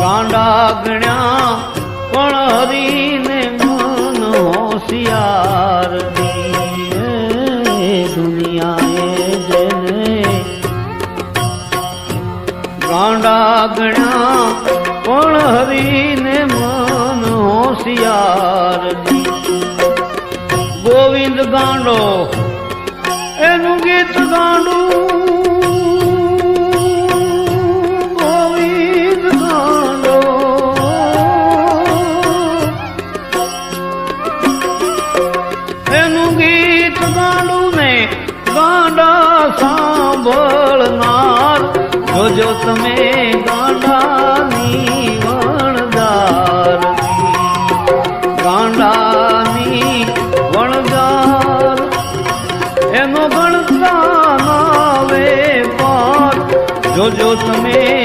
ગાંડા ગણ્યા, પણ હરીને મન હોશિયાર દુનિયાએ જેને. ગાંડા ગણ્યા, પણ હરીને મન હોશિયાર ગોવિંદ ગાંડો, એનું ગીત ગાંડું ગાંડું ને ગાંડા સાંભળનાર. જોજો તમે ગાંડાની વણદાર ગાંડાની વણદાર એનો ગણતા નાવે પાર. જોજો તમે